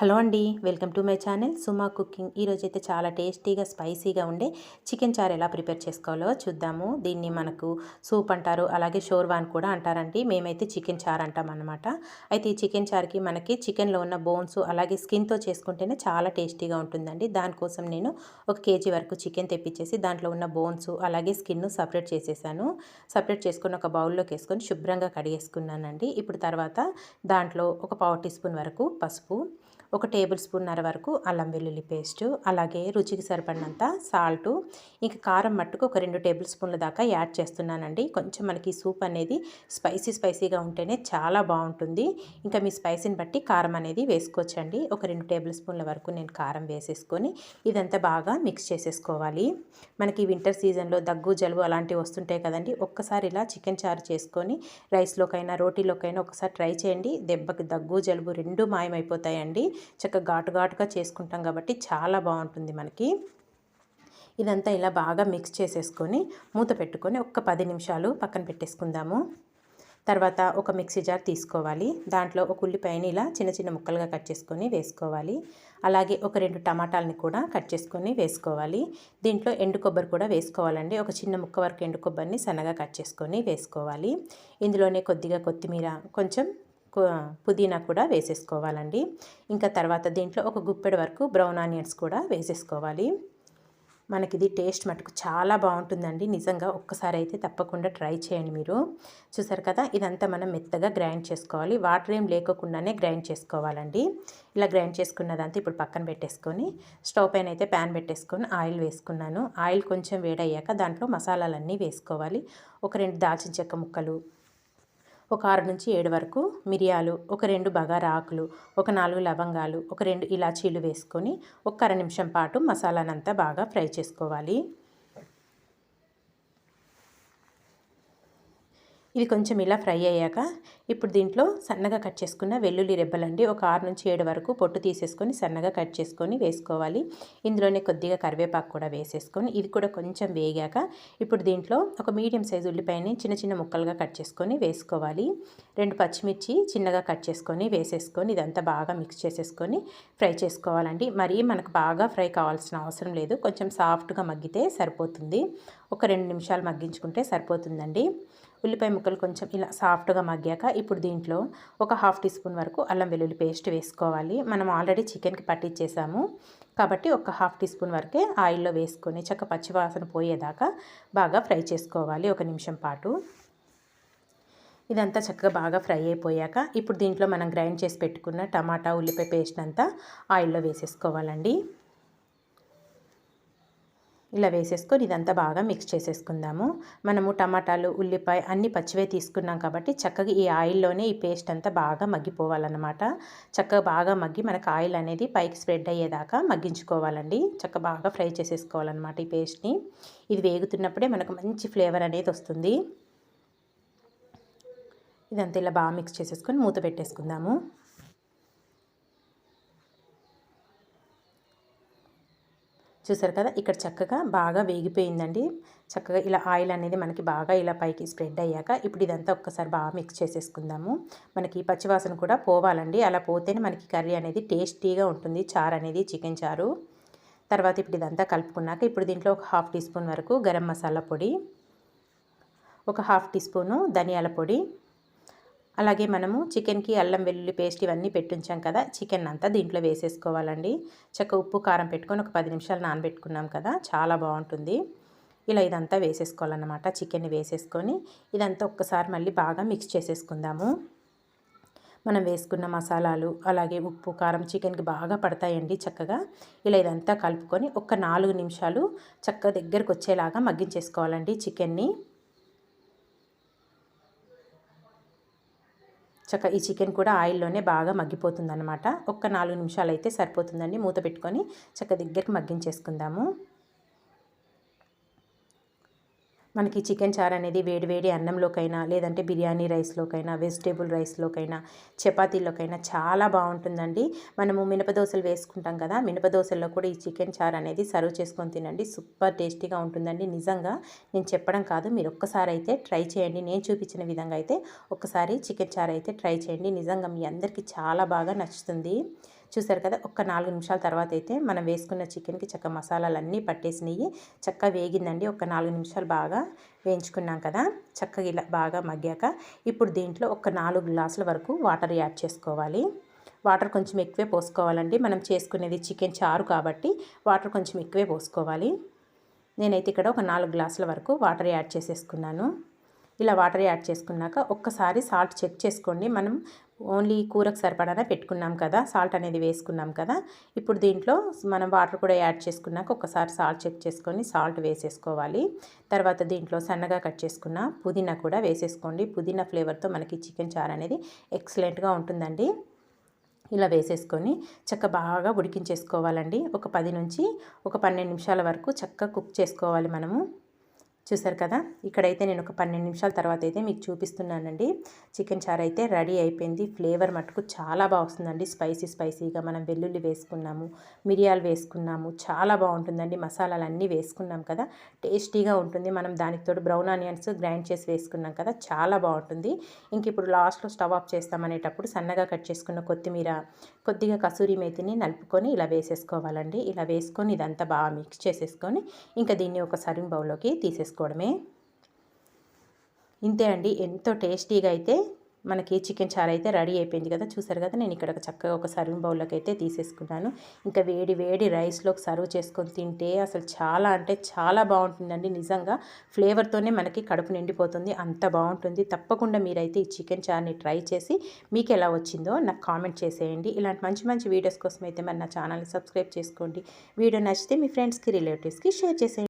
Hello అండి welcome to my channel Suma cooking. ఈరోజు అయితే చాలా టేస్టీగా స్పైసీగా ఉండే చికెన్ చారు ఎలా ప్రిపేర్ చేసుకోవాలో చూద్దాము. దీన్ని మనకు సూప్ అంటారు అలాగే షోర్వాన్ కూడా అంటారండి. మేమైతే చికెన్ చారు అంటాం అనమాట అయితే ఈ చికెన్ చారుకి మనకి చికెన్లో ఉన్న బోన్స్ అలాగే స్కిన్తో చేసుకుంటేనే చాలా టేస్టీగా ఉంటుందండి. దానికోసం నేను ఒక కేజీ వరకు చికెన్ తెప్పించేసి దాంట్లో ఉన్న బోన్స్ అలాగే స్కిన్ సపరేట్ చేసేసాను. సపరేట్ చేసుకుని ఒక బౌల్లోకి వేసుకొని శుభ్రంగా కడిగేసుకున్నానండి. ఇప్పుడు తర్వాత దాంట్లో ఒక పావు టీ స్పూన్ వరకు పసుపు ఒక టేబుల్ స్పూన్నర వరకు అల్లం వెల్లుల్లి పేస్టు అలాగే రుచికి సరిపడినంత సాల్టు ఇంకా కారం మట్టుకు ఒక రెండు టేబుల్ స్పూన్ల దాకా యాడ్ చేస్తున్నానండి. కొంచెం మనకి సూప్ అనేది స్పైసీ స్పైసీగా ఉంటేనే చాలా బాగుంటుంది. ఇంకా మీ స్పైసీని బట్టి కారం అనేది వేసుకోవచ్చండి. ఒక రెండు టేబుల్ స్పూన్ల వరకు నేను కారం వేసేసుకొని ఇదంతా బాగా మిక్స్ చేసేసుకోవాలి. మనకి వింటర్ సీజన్లో దగ్గు జలుబు అలాంటివి వస్తుంటాయి కదండి. ఒక్కసారి ఇలా చికెన్ చారు చేసుకొని రైస్లోకైనా రోటీలోకైనా ఒకసారి ట్రై చేయండి. దెబ్బకి దగ్గు జలుబు రెండు మాయమైపోతాయండి. చక్కగా ఘాటు ఘాటుగా చేసుకుంటాం కాబట్టి చాలా బాగుంటుంది మనకి. ఇదంతా ఇలా బాగా మిక్స్ చేసేసుకొని మూత పెట్టుకొని ఒక్క పది నిమిషాలు పక్కన పెట్టేసుకుందాము. తర్వాత ఒక మిక్సీ జార్ తీసుకోవాలి. దాంట్లో ఒక ఉల్లిపాయని ఇలా చిన్న చిన్న ముక్కలుగా కట్ చేసుకొని వేసుకోవాలి. అలాగే ఒక రెండు టమాటాలని కూడా కట్ చేసుకొని వేసుకోవాలి. దీంట్లో ఎండు కొబ్బరి కూడా వేసుకోవాలండి. ఒక చిన్న ముక్క వరకు ఎండు కొబ్బరిని సన్నగా కట్ చేసుకొని వేసుకోవాలి. ఇందులోనే కొద్దిగా కొత్తిమీర కొంచెం పుదీనా కూడా వేసేసుకోవాలండి. ఇంకా తర్వాత దీంట్లో ఒక గుప్పెడు వరకు బ్రౌన్ ఆనియన్స్ కూడా వేసేసుకోవాలి. మనకి ఇది టేస్ట్ మటుకు చాలా బాగుంటుందండి. నిజంగా ఒక్కసారి అయితే తప్పకుండా ట్రై చేయండి మీరు. చూసారు కదా ఇదంతా మనం మెత్తగా గ్రైండ్ చేసుకోవాలి. వాటర్ ఏం లేకోకుండానే గ్రైండ్ చేసుకోవాలండి. ఇలా గ్రైండ్ చేసుకున్నదంతా ఇప్పుడు పక్కన పెట్టేసుకొని స్టవ్ పైన అయితే ప్యాన్ పెట్టేసుకొని ఆయిల్ వేసుకున్నాను. ఆయిల్ కొంచెం వేడయ్యాక దాంట్లో మసాలాలన్నీ వేసుకోవాలి. ఒక రెండు దాల్చిన చెక్క ముక్కలు ఒక ఆరు నుంచి ఏడు వరకు మిరియాలు ఒక రెండు బగారా ఆకులు ఒక నాలుగు లవంగాలు ఒక రెండు ఇలాచీలు వేసుకొని ఒక అర నిమిషం పాటు మసాలానంతా బాగా ఫ్రై చేసుకోవాలి. ఇవి కొంచెం ఇలా ఫ్రై అయ్యాక ఇప్పుడు దీంట్లో సన్నగా కట్ చేసుకున్న వెల్లుల్లి రెబ్బలండి. ఒక ఆరు నుంచి ఏడు వరకు పొట్టు తీసేసుకొని సన్నగా కట్ చేసుకొని వేసుకోవాలి. ఇందులోనే కొద్దిగా కరివేపాకు కూడా వేసేసుకొని ఇది కూడా కొంచెం వేగాక ఇప్పుడు దీంట్లో ఒక మీడియం సైజు ఉల్లిపాయని చిన్న చిన్న ముక్కలుగా కట్ చేసుకొని వేసుకోవాలి. రెండు పచ్చిమిర్చి చిన్నగా కట్ చేసుకొని వేసేసుకొని ఇదంతా బాగా మిక్స్ చేసేసుకొని ఫ్రై చేసుకోవాలండి. మరీ మనకు బాగా ఫ్రై కావాల్సిన అవసరం లేదు. కొంచెం సాఫ్ట్గా మగ్గితే సరిపోతుంది. ఒక రెండు నిమిషాలు మగ్గించుకుంటే సరిపోతుందండి. ఉల్లిపాయ ముక్కలు కొంచెం ఇలా సాఫ్ట్గా మగ్గాక ఇప్పుడు దీంట్లో ఒక హాఫ్ టీ స్పూన్ వరకు అల్లం వెల్లుల్లి పేస్ట్ వేసుకోవాలి. మనం ఆల్రెడీ చికెన్కి పట్టించేసాము కాబట్టి ఒక హాఫ్ టీ స్పూన్ వరకే ఆయిల్లో వేసుకొని చక్క పచ్చివాసన పోయేదాకా బాగా ఫ్రై చేసుకోవాలి. ఒక నిమిషం పాటు. ఇదంతా చక్కగా బాగా ఫ్రై అయిపోయాక ఇప్పుడు దీంట్లో మనం గ్రైండ్ చేసి పెట్టుకున్న టమాటా ఉల్లిపాయ పేస్ట్ అంతా ఆయిల్లో వేసేసుకోవాలండి. ఇలా వేసేసుకొని ఇదంతా బాగా మిక్స్ చేసేసుకుందాము. మనము టమాటాలు ఉల్లిపాయ అన్ని పచ్చివే తీసుకున్నాం కాబట్టి చక్కగా ఈ ఆయిల్లోనే ఈ పేస్ట్ అంతా బాగా మగ్గిపోవాలన్నమాట. చక్కగా బాగా మగ్గి మనకు ఆయిల్ అనేది పైకి స్ప్రెడ్ అయ్యేదాకా మగ్గించుకోవాలండి. చక్కగా బాగా ఫ్రై చేసేసుకోవాలన్నమాట ఈ పేస్ట్ని ఇది వేగుతున్నప్పుడే మనకు మంచి ఫ్లేవర్ అనేది వస్తుంది. ఇదంతా ఇలా బాగా మిక్స్ చేసేసుకొని మూత పెట్టేసుకుందాము. చూసారు కదా ఇక్కడ చక్కగా బాగా వేగిపోయిందండి. చక్కగా ఇలా ఆయిల్ అనేది మనకి బాగా ఇలా పైకి స్ప్రెడ్ అయ్యాక ఇప్పుడు ఇదంతా ఒక్కసారి బాగా మిక్స్ చేసేసుకుందాము. మనకి పచ్చివాసన కూడా పోవాలండి. అలా పోతేనే మనకి కర్రీ అనేది టేస్టీగా ఉంటుంది. చారు అనేది చికెన్ చారు. తర్వాత ఇప్పుడు ఇదంతా కలుపుకున్నాక ఇప్పుడు దీంట్లో ఒక హాఫ్ టీ స్పూన్ వరకు గరం మసాలా పొడి ఒక హాఫ్ టీ స్పూను ధనియాల పొడి అలాగే మనము చికెన్కి అల్లం వెల్లుల్లి పేస్ట్ ఇవన్నీ పెట్టుంచాం కదా చికెన్ అంతా దీంట్లో వేసేసుకోవాలండి. చక్క ఉప్పు కారం పెట్టుకొని ఒక పది నిమిషాలు నానబెట్టుకున్నాం కదా చాలా బాగుంటుంది. ఇలా ఇదంతా వేసేసుకోవాలన్నమాట చికెన్ వేసేసుకొని. ఇదంతా ఒక్కసారి మళ్ళీ బాగా మిక్స్ చేసేసుకుందాము. మనం వేసుకున్న మసాలాలు అలాగే ఉప్పు కారం చికెన్కి బాగా పడతాయండి చక్కగా. ఇలా ఇదంతా కలుపుకొని ఒక నాలుగు నిమిషాలు చక్కగా దగ్గరకు వచ్చేలాగా మగ్గించేసుకోవాలండి చికెన్ని. చక్క ఈ చికెన్ కూడా ఆయిల్లోనే బాగా మగ్గిపోతుందన్నమాట. ఒక్క నాలుగు నిమిషాలు అయితే సరిపోతుందండి. మూత పెట్టుకొని చక్క దగ్గరికి మగ్గించేసుకుందాము. మనకి చికెన్ చారు అనేది వేడివేడి అన్నంలోకైనా లేదంటే బిర్యానీ రైస్లోకైనా వెజిటేబుల్ రైస్లోకైనా చపాతీలోకైనా చాలా బాగుంటుందండి. మనము మినపదోసలు వేసుకుంటాం కదా మినపదోసల్లో కూడా ఈ చికెన్ చారు అనేది సర్వ్ చేసుకొని తినండి. సూపర్ టేస్టీగా ఉంటుందండి. నిజంగా నేను చెప్పడం కాదు మీరు ఒక్కసారి అయితే ట్రై చేయండి. నేను చూపించిన విధంగా అయితే ఒక్కసారి చికెన్ చారు అయితే ట్రై చేయండి. నిజంగా మీ అందరికీ చాలా బాగా నచ్చుతుంది. చూసారు కదా ఒక్క నాలుగు నిమిషాల తర్వాత అయితే మనం వేసుకున్న చికెన్కి చక్క మసాలాలన్నీ పట్టేసినాయి చక్కగా వేగిందండి. ఒక నాలుగు నిమిషాలు బాగా వేయించుకున్నాం కదా చక్కగా ఇలా బాగా మగ్గాక ఇప్పుడు దీంట్లో ఒక నాలుగు గ్లాసుల వరకు వాటర్ యాడ్ చేసుకోవాలి. వాటర్ కొంచెం ఎక్కువే పోసుకోవాలండి. మనం చేసుకునేది చికెన్ చారు కాబట్టి వాటర్ కొంచెం ఎక్కువే పోసుకోవాలి. నేనైతే ఇక్కడ ఒక నాలుగు గ్లాసుల వరకు వాటర్ యాడ్ చేసేసుకున్నాను. ఇలా వాటర్ యాడ్ చేసుకున్నాక ఒక్కసారి సాల్ట్ చెక్ చేసుకోండి. మనం ఓన్లీ కూరకు సరిపడానే పెట్టుకున్నాం కదా సాల్ట్ అనేది వేసుకున్నాం కదా. ఇప్పుడు దీంట్లో మనం వాటర్ కూడా యాడ్ చేసుకున్నాక ఒకసారి సాల్ట్ చెక్ చేసుకొని సాల్ట్ వేసేసుకోవాలి. తర్వాత దీంట్లో సన్నగా కట్ చేసుకున్న పుదీనా కూడా వేసేసుకోండి. పుదీనా ఫ్లేవర్తో మనకి చికెన్ చారు అనేది ఎక్సలెంట్గా ఉంటుందండి. ఇలా వేసేసుకొని చక్క బాగా ఉడికించేసుకోవాలండి. ఒక పది నుంచి ఒక పన్నెండు నిమిషాల వరకు చక్కగా కుక్ చేసుకోవాలి మనము. చూసారు కదా? ఇక్కడైతే నేను ఒక పన్నెండు నిమిషాల తర్వాత అయితే మీకు చూపిస్తున్నానండి. చికెన్ చారు అయితే రెడీ అయిపోయింది. ఫ్లేవర్ మటుకు చాలా బాగా వస్తుందండి. స్పైసీ స్పైసీగా మనం వెల్లుల్లి వేసుకున్నాము మిరియాలు వేసుకున్నాము చాలా బాగుంటుందండి. మసాలాలు అన్నీ వేసుకున్నాం కదా? టేస్టీగా ఉంటుంది. మనం దానికి తోడు బ్రౌన్ ఆనియన్స్ గ్రైండ్ చేసి వేసుకున్నాం కదా? చాలా బాగుంటుంది. ఇంక ఇప్పుడు లాస్ట్లో స్టవ్ ఆఫ్ చేస్తామనేటప్పుడు సన్నగా కట్ చేసుకున్న కొత్తిమీర కొద్దిగా కసూరి మేతిని నలుపుకొని ఇలా వేసేసుకోవాలండి. ఇలా వేసుకొని ఇదంతా బాగా మిక్స్ చేసేసుకొని ఇంకా దీన్ని ఒక సర్వింగ్ బౌల్లోకి చేసుకోవడమే ఇంతే అండి. ఎంతో టేస్టీగా అయితే మనకి చికెన్ చారు అయితే రెడీ అయిపోయింది కదా. చూసారు కదా నేను ఇక్కడ చక్కగా ఒక సర్వింగ్ బౌల్లోకి అయితే తీసేసుకున్నాను. ఇంకా వేడి వేడి రైస్లోకి సర్వ్ చేసుకొని తింటే అసలు చాలా అంటే చాలా బాగుంటుందండి. నిజంగా ఫ్లేవర్తోనే మనకి కడుపు నిండిపోతుంది. అంత బాగుంటుంది. తప్పకుండా మీరైతే ఈ చికెన్ చార్ని ట్రై చేసి మీకు ఎలా వచ్చిందో నాకు కామెంట్ చేసేయండి. ఇలాంటి మంచి మంచి వీడియోస్ కోసం అయితే మరి నా ఛానల్ని సబ్స్క్రైబ్ చేసుకోండి. వీడియో నచ్చితే మీ ఫ్రెండ్స్కి రిలేటివ్స్కి షేర్ చేసేయండి.